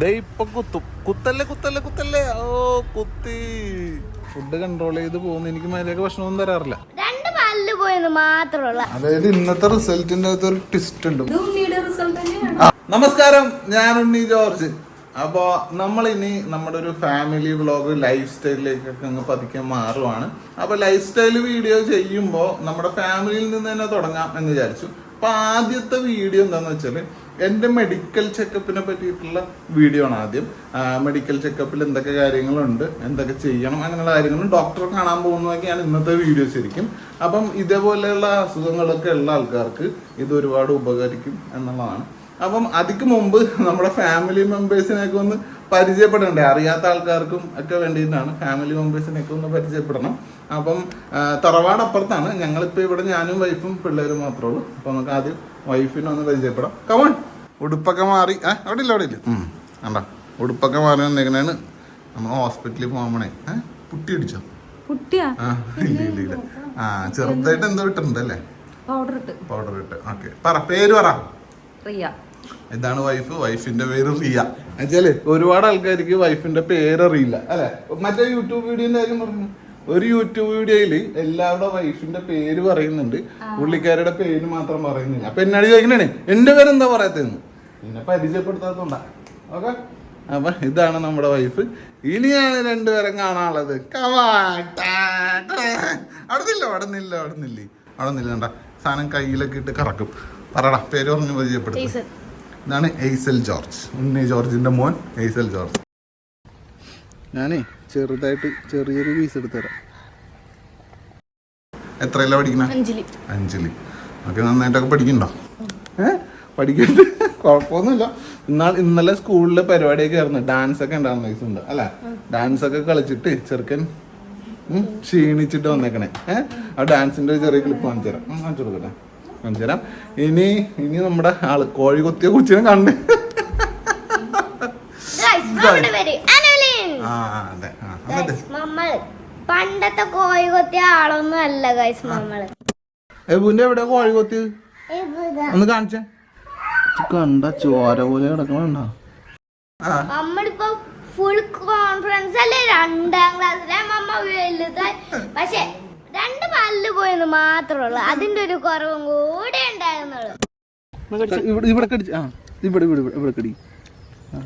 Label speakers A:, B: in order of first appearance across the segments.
A: ദേ ഇപ്പൊ കുത്തും. കുത്തല്ലേ കുത്തല്ലേ കുത്തല്ലേ? ഓ കുത്തി. ഫുഡ് കൺട്രോൾ ചെയ്ത് പോകുന്നു. എനിക്ക് മര്യാദ ഭക്ഷണമൊന്നും തരാറില്ല.
B: രണ്ട് പല്ല് പോയെന്ന് മാത്രമുള്ള
A: അതായത് ഇന്നത്തെ റിസൾട്ടിന്റെ അകത്ത് ഒരു ട്വിസ്റ്റ് ഉണ്ട്. നമസ്കാരം. ഞാൻ ഉണ്ണി ജോർജ്. അപ്പോ നമ്മൾ ഇനി നമ്മുടെ ഒരു ഫാമിലി വ്ളോഗ് ലൈഫ് സ്റ്റൈലിലേക്കൊക്കെ അങ്ങ് പതിക്കാൻ മാറുവാണ്. അപ്പൊ ലൈഫ് സ്റ്റൈൽ വീഡിയോ ചെയ്യുമ്പോൾ നമ്മുടെ ഫാമിലിയിൽ നിന്ന് തന്നെ തുടങ്ങാം എന്ന് വിചാരിച്ചു. അപ്പൊ ആദ്യത്തെ വീഡിയോ എന്താന്ന് വെച്ചാൽ എന്റെ മെഡിക്കൽ ചെക്കപ്പിനെ പറ്റിയിട്ടുള്ള വീഡിയോ ആണ് ആദ്യം. മെഡിക്കൽ ചെക്കപ്പിൽ എന്തൊക്കെ കാര്യങ്ങളുണ്ട് എന്തൊക്കെ ചെയ്യണം അങ്ങനെയുള്ള കാര്യങ്ങളും ഡോക്ടറെ കാണാൻ പോകുന്നതൊക്കെയാണ് ഇന്നത്തെ വീഡിയോ ശരിക്കും. അപ്പം ഇതേപോലെയുള്ള അസുഖങ്ങളൊക്കെ ഉള്ള ആൾക്കാർക്ക് ഇത് ഒരുപാട് ഉപകരിക്കും എന്നുള്ളതാണ്. അപ്പം അതിക്ക് മുമ്പ് നമ്മുടെ ഫാമിലി മെമ്പേഴ്സിനെയൊക്കെ ഒന്ന് പരിചയപ്പെടണ്ടേ? അറിയാത്ത ആൾക്കാർക്കും ഒക്കെ വേണ്ടിയിട്ടാണ് ഫാമിലി മെമ്പേഴ്സിനെയൊക്കെ ഒന്ന് പരിചയപ്പെടണം. അപ്പം തറവാടപ്പുറത്താണ്. ഞങ്ങളിപ്പോൾ ഇവിടെ ഞാനും വൈഫും പിള്ളേരും മാത്രമേ ഉള്ളൂ. അപ്പം നമുക്ക് ആദ്യം വൈഫിനെ ഒന്ന് പരിചയപ്പെടാം. കമൺ ഉടുപ്പൊക്കെ മാറി. ആ അവിടെ ഇല്ല അവിടെ ഇല്ല കണ്ട? ഉടുപ്പൊക്കെ മാറി വന്നേക്കണേണ്. നമ്മൾ ഹോസ്പിറ്റലിൽ പോകണേ ഏ പുട്ടി അടിച്ചോ ആ ഇല്ല ഇല്ല ഇല്ല. ആ ചെറുതായിട്ട് എന്തോ ഇട്ടിട്ടുണ്ട് അല്ലേ?
C: പൗഡർ ഇട്ട്.
A: പൗഡർ ഇട്ട്. ഓക്കെ പറ പേര് പറ.
C: റിയ.
A: ഇതാണ് വൈഫ്. വൈഫിന്റെ പേര് റിയ. എന്നുവെച്ചാൽ ഒരുപാട് ആൾക്കാർക്ക് വൈഫിന്റെ പേര് അറിയില്ല അല്ലെ? മറ്റേ യൂട്യൂബ് വീഡിയോന്റെ കാര്യം പറഞ്ഞു. ഒരു യൂട്യൂബ് വീഡിയോയിൽ എല്ലാവരുടെ വൈഫിന്റെ പേര് പറയുന്നുണ്ട്. പുള്ളിക്കാരുടെ പേര് മാത്രം പറയുന്നില്ല. അപ്പൊ എന്നോട് ചോദിക്കണേ എന്റെ പേര് എന്താ പറയത്തെന്ന് എന്നെ പരിചയപ്പെടുത്താത്തോണ്ടാ. ഓക്കെ? അപ്പൊ ഇതാണ് നമ്മുടെ വൈഫ് ഇനിയാണ് രണ്ടുപേരും കാണാനുള്ളത്. അവിടുന്നില്ലോ അവിടുന്നില്ല അവിടുന്നില്ലേ. അവിടുന്നില്ല അവിടെ നില്ല അവിടെ നില്ല അവിടെ നില്ലേ അവിടെ നില്ല കണ്ട. സാധനം കയ്യിലൊക്കെ ഇട്ട് കറക്കും. പറടാ പേര് പറഞ്ഞു പരിചയപ്പെടുത്തും. ഇതാണ് എയ്സൽ ജോർജ് ഉണ്ണി ജോർജിന്റെ മോൻ എയ്സൽ ജോർജ് ഞാനേ ചെറുതായിട്ട് ചെറിയൊരു പീസ് എടുത്തുതരാം. എത്രയല്ല പഠിക്കണ?
B: അഞ്ജലി.
A: അഞ്ചിൽ ഒക്കെ നന്നായിട്ടൊക്കെ പഠിക്കണ്ടോ? ഏ? പഠിക്കണ്ട്. കുഴപ്പമൊന്നുമില്ല. എന്നാൽ ഇന്നലെ സ്കൂളിലെ പരിപാടിയൊക്കെ ആയിരുന്നു. ഡാൻസ് ഒക്കെ ഉണ്ടായിരുന്നു വയസ്സ് ഉണ്ട്. അല്ലെ? ഡാൻസ് ഒക്കെ കളിച്ചിട്ട് ചെറുക്കൻ ക്ഷീണിച്ചിട്ട് വന്നേക്കണേ. ഏഹ് ആ ഡാൻസിന്റെ ഒരു ചെറിയ ക്ലിപ്പ് കാണിച്ചു തരാം ഉം, കാണിച്ചു കൊടുക്കട്ടെ. കാണിച്ചു തരാം ഇനി ഇനി നമ്മുടെ ആൾ കോഴി കൊത്തിയ കുച്ചിനെ കണ്ട്.
B: പണ്ടത്തെ കോഴി കൊത്തിയ ആളൊന്നും അല്ല ഗൈസ്
A: നമ്മൾ എവിടെ കോഴി കൊത്തിയത് ഒന്ന് കാണിച്ചേ. കണ്ട ചോര പോലെ കിടക്കണ
B: നമ്മളിപ്പോ ഫുൾ കോൺഫിഡൻസ് അല്ലേ? രണ്ടാം ക്ലാസ്സിലെ മമ്മ വലുതായി. പക്ഷെ രണ്ട് പല്ല് പോയെന്ന് മാത്രമുള്ളൂ അതിന്റെ ഒരു കുറവും കൂടെ ഉണ്ടായിരുന്നുള്ളൂ.
A: ഇവിടെ ഇവിടെ ഇവിടെ ഇവിടെ ഇവിടെ ഇവിടെ കടി ആ. ഉം. ഉം,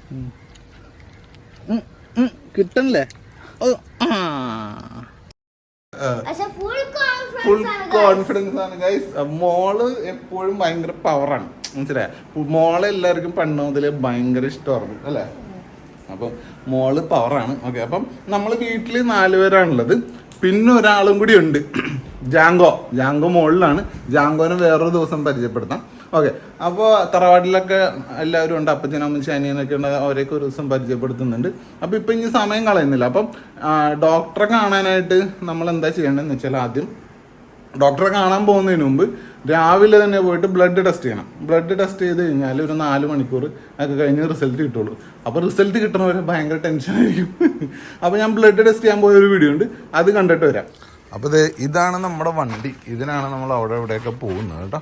A: ഉം, കിട്ടണില്ലേ?
B: ഫുൾ കോൺഫിഡൻസ് ആണ്
A: ഗൈസ് മോൾ എപ്പോഴും ഭയങ്കര പവറാണ് മനസ്സിലായ? മോളെ എല്ലാവർക്കും പണ്ട് മുതൽ ഭയങ്കര ഇഷ്ടമാണ് അല്ലേ? അപ്പം മോൾ പവറാണ് ഓക്കെ അപ്പം നമ്മൾ വീട്ടിൽ നാലുപേരാണുള്ളത് പിന്നെ ഒരാളും കൂടി ഉണ്ട്. ജാങ്കോ. ജാങ്കോ മോളിലാണ്. ജാങ്കോനെ വേറൊരു ദിവസം പരിചയപ്പെടുത്താം. ഓക്കെ. അപ്പോൾ തറവാട്ടിലൊക്കെ എല്ലാവരും ഉണ്ട്. അപ്പച്ചനും അമ്മച്ചി അനിയനൊക്കെ ഉണ്ട്. അവരെയൊക്കെ ഒരു ദിവസം പരിചയപ്പെടുത്തുന്നുണ്ട്. അപ്പോൾ ഇപ്പം ഇനി സമയം കളയുന്നില്ല. അപ്പം ഡോക്ടറെ കാണാനായിട്ട് നമ്മൾ എന്താ ചെയ്യേണ്ടതെന്ന് വെച്ചാൽ ആദ്യം ഡോക്ടറെ കാണാൻ പോകുന്നതിന് മുമ്പ് രാവിലെ തന്നെ പോയിട്ട് ബ്ലഡ് ടെസ്റ്റ് ചെയ്യണം. ബ്ലഡ് ടെസ്റ്റ് ചെയ്ത് കഴിഞ്ഞാൽ ഒരു നാല് മണിക്കൂർ ഒക്കെ കഴിഞ്ഞ് റിസൾട്ട് കിട്ടുള്ളൂ. അപ്പോൾ റിസൾട്ട് കിട്ടണവരെ ഭയങ്കര ടെൻഷനായിരിക്കും അപ്പോൾ ഞാൻ ബ്ലഡ് ടെസ്റ്റ് ചെയ്യാൻ പോയ ഒരു വീഡിയോ ഉണ്ട്. അത് കണ്ടിട്ട് വരാം. അപ്പോൾ ഇതാണ് നമ്മുടെ വണ്ടി. ഇതിനാണ് നമ്മൾ അവിടെ ഇവിടെയൊക്കെ പോകുന്നത് കേട്ടോ.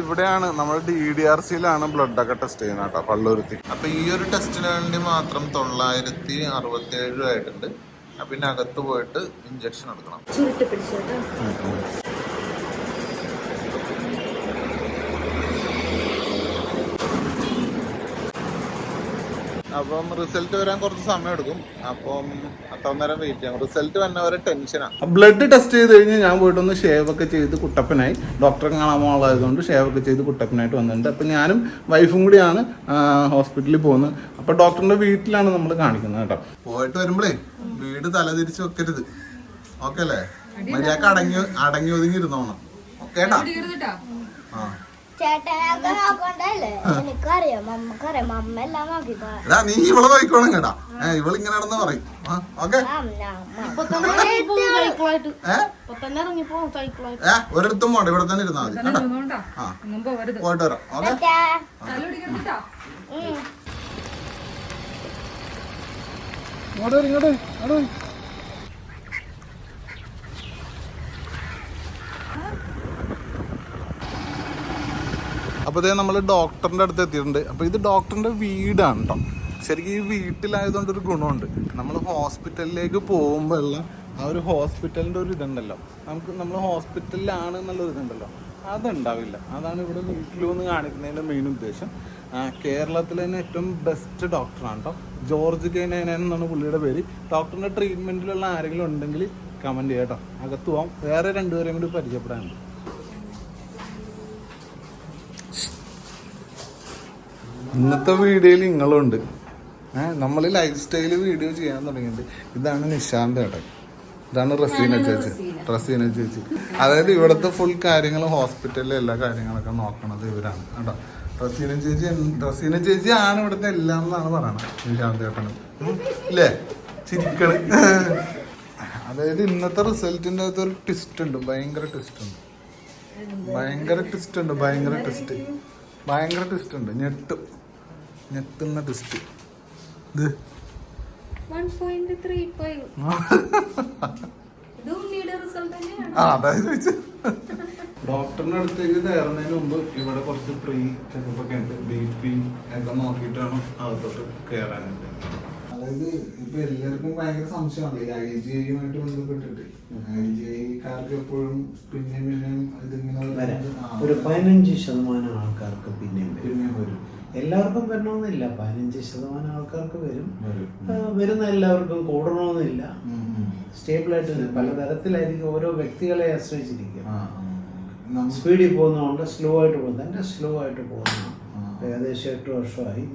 A: ഇവിടെയാണ് നമ്മൾ ഡി ഡി ആർ സിയിലാണ് ബ്ലഡ് ഒക്കെ ടെസ്റ്റ് ചെയ്യുന്നത് കേട്ടോ പള്ളൂരുത്തി. അപ്പൊ ഈ ഒരു ടെസ്റ്റിന് വേണ്ടി മാത്രം തൊള്ളായിരത്തി അറുപത്തി ഏഴ് ആയിട്ടുണ്ട്. പിന്നെ അകത്ത് പോയിട്ട് ഇഞ്ചക്ഷൻ എടുക്കണം. അപ്പം റിസൾട്ട് വരാൻ കുറച്ച് സമയം എടുക്കും അപ്പം അത്ര നേരം വെയിറ്റ് ചെയ്യാം. റിസൾട്ട് വന്നവരെ ടെൻഷനാണ് ബ്ലഡ് ടെസ്റ്റ് ചെയ്ത് കഴിഞ്ഞ് ഞാൻ പോയിട്ടൊന്ന് ഷേവ് ഒക്കെ ചെയ്ത് കുട്ടപ്പനായി. ഡോക്ടറെ കാണാൻ പോകാനുള്ളതുകൊണ്ട് ഷേവ് ഒക്കെ ചെയ്ത് കുട്ടപ്പനായിട്ട് വന്നിട്ടുണ്ട്. അപ്പം ഞാനും വൈഫും കൂടിയാണ് ഹോസ്പിറ്റലിൽ പോകുന്നത്. അപ്പം ഡോക്ടറിന്റെ വീട്ടിലാണ് നമ്മൾ കാണിക്കുന്നത് കേട്ടോ. പോയിട്ട് വരുമ്പോഴേ വീട് തലതിരിച്ച് വെക്കരുത്. ഓക്കെ അല്ലേ? മര്യാദയ്ക്ക് അടങ്ങി അടങ്ങി ഒതുങ്ങി ഇരുന്നോണം. ഓക്കേട്ടാ ആ.
B: നോക്കിക്കോളാം
A: നീ ഇവളെ നോക്കിക്കോണം കേട്ടാ. ഏ ഇവൾ ഇങ്ങനെ നടന്ന് പറയും. ഓക്കെ.
C: സൈക്കിളായിട്ട്.
A: ഏ?
C: ഇപ്പൊ തന്നെ ഇറങ്ങിപ്പോ സൈക്കിളായിട്ട്.
A: ഏ ഒരിടത്തും പോണ്ട. ഇവിടെ തന്നെ ഇരുന്നാ മതി. കേട്ടോ. പോയിട്ട് വരാം. ഓക്കെ. ഇങ്ങോട്ട് ഇങ്ങോട്ട് വരും, ഇങ്ങോട്ട് വരും. അപ്പോൾ ഇതേ നമ്മൾ ഡോക്ടറിന്റെ അടുത്ത് എത്തിയിട്ടുണ്ട്. അപ്പോൾ ഇത് ഡോക്ടറിന്റെ വീടാണ് കേട്ടോ ശരിക്കും ഈ വീട്ടിലായതുകൊണ്ട് ഒരു ഗുണമുണ്ട്. നമ്മൾ ഹോസ്പിറ്റലിലേക്ക് പോകുമ്പോഴുള്ള ആ ഒരു ഹോസ്പിറ്റലിന്റെ ഒരു ഇതുണ്ടല്ലോ. നമുക്ക് നമ്മൾ ഹോസ്പിറ്റലിലാണ് എന്നുള്ള ഒരു ഇതുണ്ടല്ലോ. അതുണ്ടാവില്ല. അതാണ് ഇവിടെ വീട്ടിൽ വന്ന് കാണിക്കുന്നതിന്റെ മെയിൻ ഉദ്ദേശം. കേരളത്തിലെ തന്നെ ഏറ്റവും ബെസ്റ്റ് ഡോക്ടറാണ് കേട്ടോ ജോർജ് കെ എന്നാണ് പുള്ളിയുടെ പേര്. ഡോക്ടറിന്റെ ട്രീറ്റ്മെന്റിലുള്ള ആരെങ്കിലും ഉണ്ടെങ്കിൽ കമന്റ് ചെയ്യാം കേട്ടോ അകത്ത് പോകാം വേറെ രണ്ടുപേരെയും കൂടി പരിചയപ്പെടാനുണ്ട്. ഇന്നത്തെ വീഡിയോയിൽ നിങ്ങളുണ്ട്. ഏഹ് നമ്മൾ ലൈഫ് സ്റ്റൈൽ വീഡിയോ ചെയ്യാൻ തുടങ്ങിയിട്ടുണ്ട്. ഇതാണ് നിശാന്ത് ഏട്ടൻ. ഇതാണ് റസീന ചേച്ചി. റസീന ചേച്ചി. അതായത് ഇവിടുത്തെ ഫുൾ കാര്യങ്ങൾ ഹോസ്പിറ്റലിലെ എല്ലാ കാര്യങ്ങളൊക്കെ നോക്കണത് ഇവരാണ് കേട്ടോ. റസീന ചേച്ചി റസീന ചേച്ചി ആണ് ഇവിടുത്തെ എല്ലാം എന്നാണ് പറയണത് നിശാന്ത് ഏട്ടന്. അല്ലേ ഇല്ലേ? ചിരിക്കണ്. അതായത് ഇന്നത്തെ റിസൾട്ടിന്റെ അകത്ത് ഒരു ട്വിസ്റ്റ് ഉണ്ട് ഭയങ്കര ട്വിസ്റ്റ് ഉണ്ട്. ഭയങ്കര ട്വിസ്റ്റ് ഉണ്ട് ഭയങ്കര ട്വിസ്റ്റ് ഭയങ്കര ട്വിസ്റ്റ് ഉണ്ട് ഞെട്ടും. ഞെട്ടുന്ന ട്വിസ്റ്റ് ഇത്. ഡോക്ടറിന്റെ അടുത്തേക്ക് കയറുന്നതിന് മുമ്പ് ഇവിടെ കുറച്ച് പ്രീ ചെക്കപ്പ് ഒക്കെ ഉണ്ട്. ബി പി ഒക്കെ നോക്കിയിട്ടാണ് അകത്തോട്ട് കയറാനുണ്ട് അതായത് ഇപ്പൊ എല്ലാവർക്കും ഭയങ്കര സംശയമാണ് ഈ ഐ ജി ഐയുമായിട്ട് ബന്ധപ്പെട്ടിട്ട്. ഐ ജി ഐക്കാർക്ക് എപ്പോഴും പിന്നെയും പിന്നെയും ഇതിങ്ങനെ
D: ഒരു പതിനഞ്ച് ശതമാനം ആൾക്കാർക്ക് പിന്നെയും
A: പിന്നെയും വരും.
D: എല്ലാവർക്കും വരണമെന്നില്ല. പതിനഞ്ച് ശതമാനം ആൾക്കാർക്ക് വരും.
A: വരും.
D: വരുന്ന എല്ലാവർക്കും കൂടണമെന്നില്ല.
A: സ്റ്റേബിൾ ആയിട്ട്
D: സ്റ്റേബിളായിട്ട്. പലതരത്തിലായിരിക്കും ഓരോ വ്യക്തികളെ ആശ്രയിച്ചിരിക്കും സ്പീഡിൽ പോകുന്നതുകൊണ്ട് സ്ലോ ആയിട്ട് പോകുന്നത് എന്റെ സ്ലോ ആയിട്ട് പോകുന്നു. ഏകദേശം എട്ട് വർഷമായി.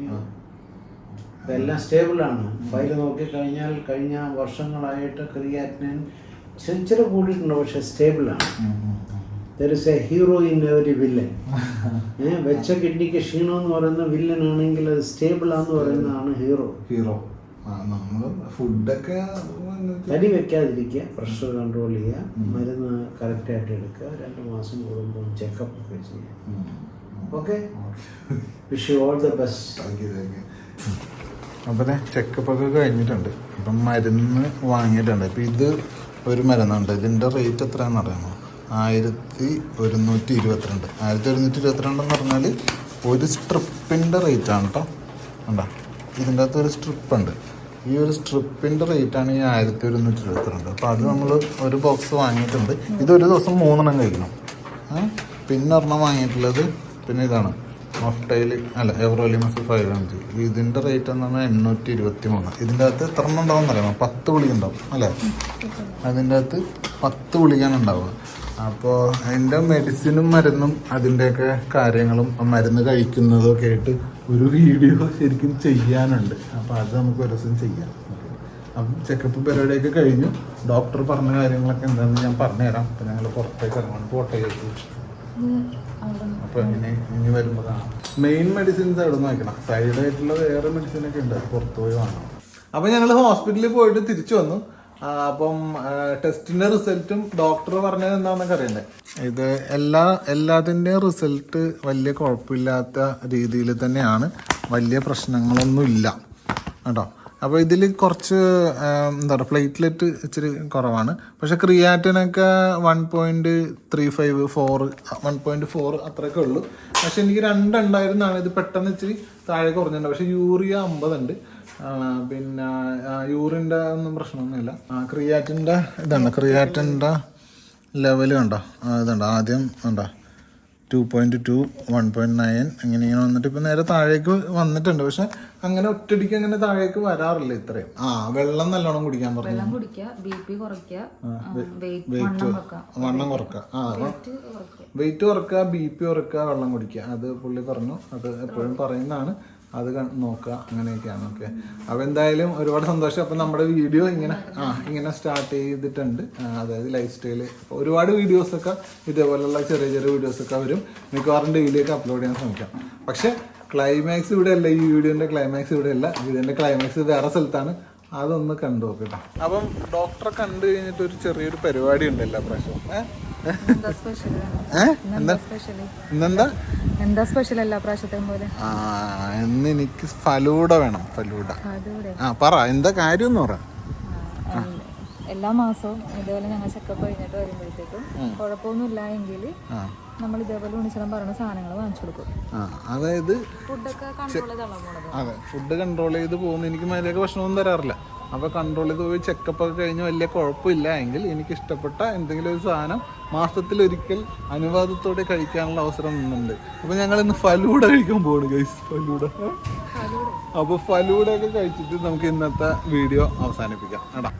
D: എല്ലാം സ്റ്റേബിളാണ് ഫയൽ നോക്കിക്കഴിഞ്ഞാൽ കഴിഞ്ഞ വർഷങ്ങളായിട്ട് ചെറിയ ചെറിയ കൂടിയിട്ടുണ്ട്. പക്ഷെ സ്റ്റേബിളാണ്. There is a hero in every villain വെച്ച കിഡ്നിക്ക് ക്ഷീണം എന്ന് പറയുന്ന വില്ലൻ ആണെങ്കിൽ അത് സ്റ്റേബിൾ ആന്ന് പറയുന്നതാണ് ഹീറോ
A: ഹീറോ ഫുഡൊക്കെ
D: തടി വെക്കാതിരിക്കുക പ്രഷർ കൺട്രോൾ ചെയ്യുക മരുന്ന് കറക്റ്റായിട്ട് എടുക്കുക രണ്ട് മാസം കൂടുമ്പോൾ ചെക്കപ്പ് ഒക്കെ ചെയ്യുക. Okay wish you all the best
A: thank you thank you അപ്പം ചെക്കപ്പ് ഒക്കെ കഴിഞ്ഞിട്ടുണ്ട്. അപ്പം മരുന്ന് വാങ്ങിയിട്ടുണ്ട്. ഇപ്പം ഇത് ഒരു മരുന്നുണ്ട്. ഇതിന്റെ റേറ്റ് എത്രയാണെന്ന് അറിയാമോ? ആയിരത്തി ഒരുന്നൂറ്റി ഇരുപത്തിരണ്ട്. ആയിരത്തി ഒരുന്നൂറ്റി ഇരുപത്തിരണ്ട് എന്ന് പറഞ്ഞാൽ ഒരു സ്ട്രിപ്പിന്റെ റേറ്റ് ആണ് കേട്ടോ ഉണ്ടോ ഇതിന്റെ അകത്ത് ഒരു സ്ട്രിപ്പ് ഉണ്ട് ഈ ഒരു സ്ട്രിപ്പിന്റെ റേറ്റാണ് ഈ ആയിരത്തി ഒരുന്നൂറ്റി ഇരുപത്തിരണ്ട്. അപ്പോൾ അത് നമ്മൾ ഒരു ബോക്സ് വാങ്ങിയിട്ടുണ്ട്. ഇത് ഒരു ദിവസം മൂന്നെണ്ണം കഴിക്കണം? പിന്നെ ഒരെണ്ണം വാങ്ങിയിട്ടുള്ളത് പിന്നെ ഇതാണ്. മഫ്റ്റൈൽ അല്ല എവറോലിമസ് ഫൈവ് അഞ്ച് ഇതിന്റെ റേറ്റ് എന്ന് പറഞ്ഞാൽ എണ്ണൂറ്റി ഇരുപത്തി മൂന്ന് ഇതിന്റെ അകത്ത് എത്ര ഉണ്ടാവും എന്നറിയാമോ? പത്ത് ഗുളിക ഉണ്ടാവും അല്ലേ അതിന്റെ അകത്ത് പത്ത് ഗുളികയാണ് ഉണ്ടാവുക. അപ്പോൾ അതിന്റെ മെഡിസിനും മരുന്നും അതിന്റെയൊക്കെ കാര്യങ്ങളും മരുന്ന് കഴിക്കുന്നതും ഒക്കെ ആയിട്ട് ഒരു വീഡിയോ ശരിക്കും ചെയ്യാനുണ്ട്. അപ്പോൾ അത് നമുക്ക് ഒരു ദിവസം ചെയ്യാം. അപ്പം ചെക്കപ്പ് പരിപാടിയൊക്കെ കഴിഞ്ഞു. ഡോക്ടർ പറഞ്ഞ കാര്യങ്ങളൊക്കെ എന്താണെന്ന് ഞാൻ പറഞ്ഞുതരാം. അപ്പം ഞങ്ങൾ പുറത്തേക്ക് ഇറങ്ങണം കോട്ടയത്ത് അപ്പോൾ ഇനി ഇനി വരുമ്പോൾ കാണാം മെയിൻ മെഡിസിൻസ് എവിടെ നിന്ന് വയ്ക്കണം സൈഡായിട്ടുള്ള വേറെ മെഡിസിനൊക്കെ ഉണ്ട്. അത് പുറത്ത് പോയി വാങ്ങണം. അപ്പം ഞങ്ങൾ ഹോസ്പിറ്റലിൽ പോയിട്ട് തിരിച്ചു വന്നു. അപ്പം ടെസ്റ്റിന്റെ റിസൾട്ടും ഡോക്ടർ പറഞ്ഞത് എന്താണെന്നൊക്കെ അറിയണ്ടേ? ഇത് എല്ലാ എല്ലാത്തിന്റെയും റിസൾട്ട് വലിയ കുഴപ്പമില്ലാത്ത രീതിയിൽ തന്നെയാണ്. വലിയ പ്രശ്നങ്ങളൊന്നും ഇല്ല കേട്ടോ? അപ്പോൾ ഇതിൽ കുറച്ച് എന്താ പറയുക പ്ലേറ്റ്ലെറ്റ് ഇച്ചിരി കുറവാണ്. പക്ഷെ ക്രിയാറ്റിനൊക്കെ one point three five four one point four അത്രയൊക്കെ ഉള്ളൂ. പക്ഷെ എനിക്ക് രണ്ടുണ്ടായിരുന്നാണ് ഇത് പെട്ടെന്ന് ഇച്ചിരി താഴെ കുറഞ്ഞിട്ടുണ്ട്. പക്ഷെ യൂറിയ അമ്പതുണ്ട്. പിന്നെ യൂറിന്റെ ഒന്നും പ്രശ്നമൊന്നുമില്ല. ക്രിയാറ്റിന്റെ ഇതാണ് ക്രിയാറ്റിന്റെ ലെവൽ കണ്ടോ? ആ, ഇതുണ്ടോ ആദ്യം കണ്ടോ? Two point two one point nine ഇങ്ങനെ ഇങ്ങനെ വന്നിട്ട് ഇപ്പം നേരെ താഴേക്ക് വന്നിട്ടുണ്ട്. പക്ഷെ അങ്ങനെ ഒറ്റടിക്ക് അങ്ങനെ താഴേക്ക് വരാറില്ല ഇത്രയും. ആ വെള്ളം നല്ലോണം കുടിക്കാൻ പറഞ്ഞു.
C: വണ്ണം
A: കുറക്കുക ആ
C: വെയിറ്റ്
A: കുറക്കുക ബി പി കുറക്കുക വെള്ളം കുടിക്കുക. അത് പുള്ളി പറഞ്ഞു. അത് എപ്പോഴും പറയുന്നതാണ്. അത് നോക്കുക അങ്ങനെയൊക്കെയാണ്. ഓക്കെ. അപ്പോൾ എന്തായാലും ഒരുപാട് സന്തോഷം. അപ്പം നമ്മുടെ വീഡിയോ ഇങ്ങനെ ആ ഇങ്ങനെ സ്റ്റാർട്ട് ചെയ്തിട്ടുണ്ട്. അതായത് ലൈഫ് സ്റ്റൈൽ ഒരുപാട് വീഡിയോസൊക്കെ ഇതേപോലെയുള്ള ചെറിയ ചെറിയ വീഡിയോസൊക്കെ വരും. മിക്കവാറും ഡെയിലിയൊക്കെ അപ്ലോഡ് ചെയ്യാൻ ശ്രമിക്കാം. പക്ഷേ ക്ലൈമാക്സ് ഇവിടെ അല്ല ഈ വീഡിയോന്റെ ക്ലൈമാക്സ് ഇവിടെ അല്ല. ഇതിന്റെ ക്ലൈമാക്സ് വേറെ സ്ഥലത്താണ്. അതൊന്ന് കണ്ടു നോക്കട്ടോ അപ്പം ഡോക്ടറെ കണ്ടു കഴിഞ്ഞിട്ട് ഒരു ചെറിയൊരു പരിപാടി ഉണ്ട് പ്രശ്നം ഏഹ്
C: എന്താ സ്പെഷ്യൽ എല്ലാ പ്രാവശ്യത്തെയും പോലെ?
A: ആ ഇന്ന് എനിക്ക് ഫലൂഡ വേണം ഫലൂഡ ആ പറ എന്താ കാര്യം എന്ന് പറ
C: എല്ലാ മാസവും ഇതേപോലെ ഞങ്ങൾ ചെക്കപ്പ് കഴിഞ്ഞിട്ട് വരുമ്പോഴത്തേക്കും കുഴപ്പമൊന്നുമില്ല എങ്കിൽ നമ്മൾ ഇതേപോലെ ഉണ്ണിച്ചടം പറയുന്ന സാധനങ്ങൾ വാങ്ങിച്ചു കൊടുക്കും.
A: അതായത്
C: ഫുഡൊക്കെ കൺട്രോൾ പോണത്.
A: അതെ ഫുഡ് കൺട്രോൾ ചെയ്ത് പോകുന്ന എനിക്ക് മര്യാദ ഭക്ഷണമൊന്നും തരാറില്ല. അപ്പോൾ കൺട്രോൾ ചെയ്ത് പോയി ചെക്കപ്പ് ഒക്കെ കഴിഞ്ഞ് വലിയ കുഴപ്പമില്ല. എങ്കിൽ എനിക്ക് ഇഷ്ടപ്പെട്ട എന്തെങ്കിലും ഒരു സാധനം മാസത്തിലൊരിക്കൽ അനുവാദത്തോടെ കഴിക്കാനുള്ള അവസരം നിന്നുണ്ട് അപ്പോൾ ഞങ്ങൾ ഇന്ന് ഫലൂഡ കഴിക്കാൻ പോവാണ് ഗൈസ് ഫലൂഡ അപ്പോൾ ഫലൂഡ ഒക്കെ കഴിച്ചിട്ട് നമുക്ക് ഇന്നത്തെ വീഡിയോ അവസാനിപ്പിക്കാം. കേട്ടോ